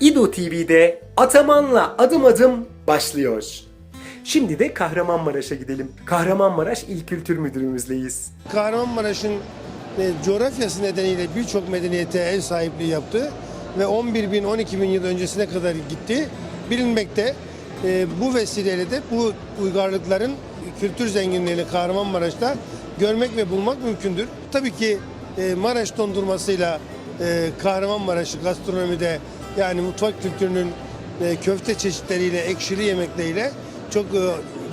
Blue TV'de Ataman'la adım adım başlıyor. Şimdi de Kahramanmaraş'a gidelim. Kahramanmaraş İl Kültür Müdürümüzleyiz. Kahramanmaraş'ın e, coğrafyası nedeniyle birçok medeniyete ev sahipliği yaptı ve 11 bin 12 bin yıl öncesine kadar gitti bilinmekte. E, bu vesileyle de bu uygarlıkların kültür zenginliğini Kahramanmaraş'ta görmek ve bulmak mümkündür. Tabii ki e, Maraş dondurmasıyla e, Kahramanmaraş'ı gastronomide yani mutfak kültürünün e, köfte çeşitleriyle, ekşili yemekleriyle çok e,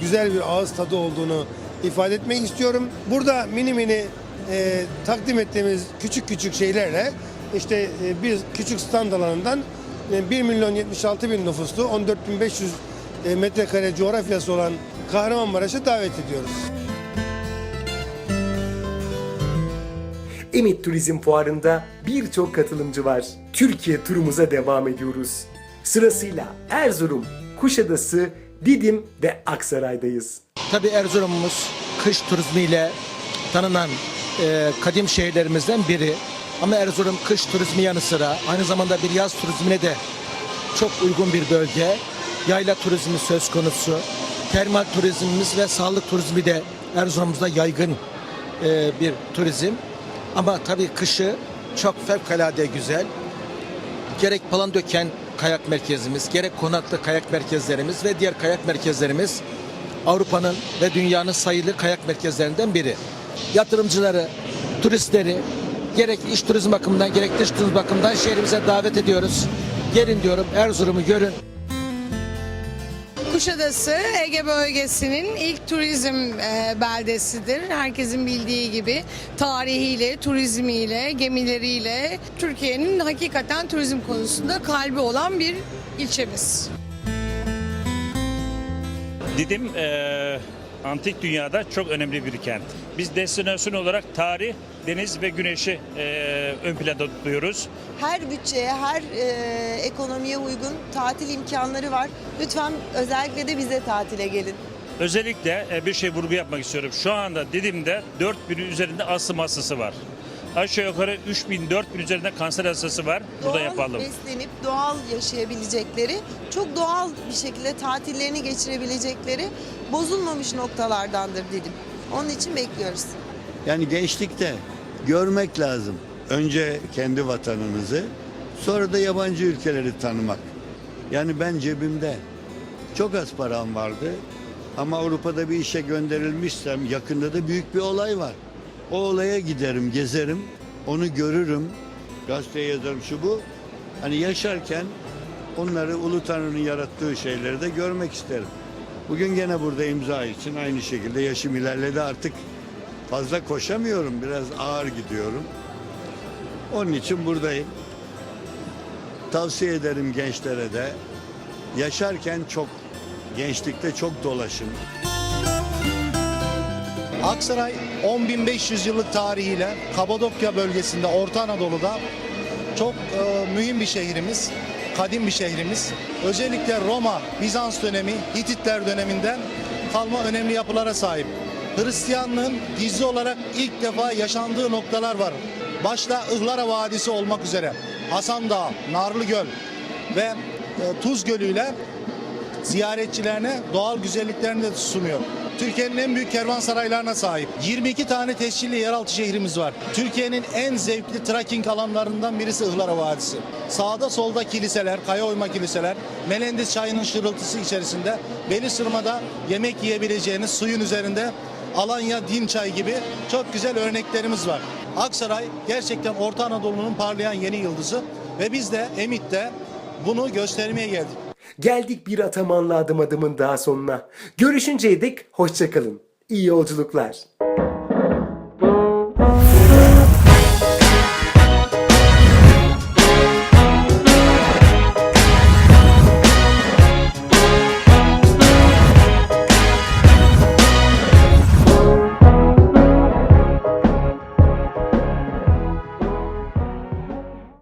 güzel bir ağız tadı olduğunu ifade etmek istiyorum. Burada mini mini e, takdim ettiğimiz küçük küçük şeylerle işte e, bir küçük stand alanından e, 1 milyon 76 bin nüfuslu 14.500 e, metrekare coğrafyası olan Kahramanmaraş'a davet ediyoruz. Emit Turizm Fuarı'nda birçok katılımcı var. Türkiye turumuza devam ediyoruz. Sırasıyla Erzurum, Kuşadası, Didim ve Aksaray'dayız. Tabii Erzurum'umuz kış turizmiyle tanınan e, kadim şehirlerimizden biri. Ama Erzurum kış turizmi yanı sıra aynı zamanda bir yaz turizmine de çok uygun bir bölge. Yayla turizmi söz konusu. Termal turizmimiz ve sağlık turizmi de Erzurum'umuzda yaygın e, bir turizm. Ama tabii kışı çok fevkalade güzel. Gerek Palandöken kayak merkezimiz, gerek Konaklı kayak merkezlerimiz ve diğer kayak merkezlerimiz Avrupa'nın ve dünyanın sayılı kayak merkezlerinden biri. Yatırımcıları, turistleri gerek iş turizm bakımından gerek dış turizm bakımından şehrimize davet ediyoruz. Gelin diyorum Erzurum'u görün. Kuşadası Ege bölgesinin ilk turizm e, beldesidir. Herkesin bildiği gibi tarihiyle, turizmiyle, gemileriyle Türkiye'nin hakikaten turizm konusunda kalbi olan bir ilçemiz. Didim eee, antik dünyada çok önemli bir kent. Biz destinasyon olarak tarih, deniz ve güneşi eee, ön planda tutuyoruz. her bütçeye, her e, ekonomiye uygun tatil imkanları var. Lütfen özellikle de bize tatile gelin. Özellikle e, bir şey vurgu yapmak istiyorum. Şu anda Didim'de 4000 üzerinde astım hastası var. Aşağı yukarı 3000 4000 üzerinde kanser hastası var. Burada doğal yapalım. beslenip doğal yaşayabilecekleri, çok doğal bir şekilde tatillerini geçirebilecekleri bozulmamış noktalardandır dedim. Onun için bekliyoruz. Yani gençlikte görmek lazım. Önce kendi vatanınızı, sonra da yabancı ülkeleri tanımak. Yani ben cebimde çok az param vardı ama Avrupa'da bir işe gönderilmişsem yakında da büyük bir olay var. O olaya giderim, gezerim, onu görürüm, gazeteye yazarım şu bu. Hani yaşarken onları Ulu Tanrı'nın yarattığı şeyleri de görmek isterim. Bugün gene burada imza için aynı şekilde yaşım ilerledi artık fazla koşamıyorum. Biraz ağır gidiyorum. Onun için buradayım. Tavsiye ederim gençlere de. Yaşarken çok, gençlikte çok dolaşın. Aksaray 10.500 yıllık tarihiyle Kapadokya bölgesinde Orta Anadolu'da çok e, mühim bir şehrimiz, kadim bir şehrimiz. Özellikle Roma, Bizans dönemi, Hititler döneminden kalma önemli yapılara sahip. Hristiyanlığın gizli olarak ilk defa yaşandığı noktalar var. Başta Ihlara Vadisi olmak üzere Hasan Dağı, Narlı Göl ve e, Tuz Gölü ile ziyaretçilerine doğal güzelliklerini de sunuyor. Türkiye'nin en büyük kervansaraylarına sahip. 22 tane tescilli yeraltı şehrimiz var. Türkiye'nin en zevkli trekking alanlarından birisi Ihlara Vadisi. Sağda solda kiliseler, kaya oyma kiliseler, Menendiz çayının şırıltısı içerisinde Belisırma'da yemek yiyebileceğiniz suyun üzerinde Alanya Din Çay gibi çok güzel örneklerimiz var. Aksaray gerçekten Orta Anadolu'nun parlayan yeni yıldızı ve biz de Emit'te bunu göstermeye geldik. Geldik bir Ataman'la adım adımın daha sonuna. Görüşünceye dek hoşçakalın. İyi yolculuklar.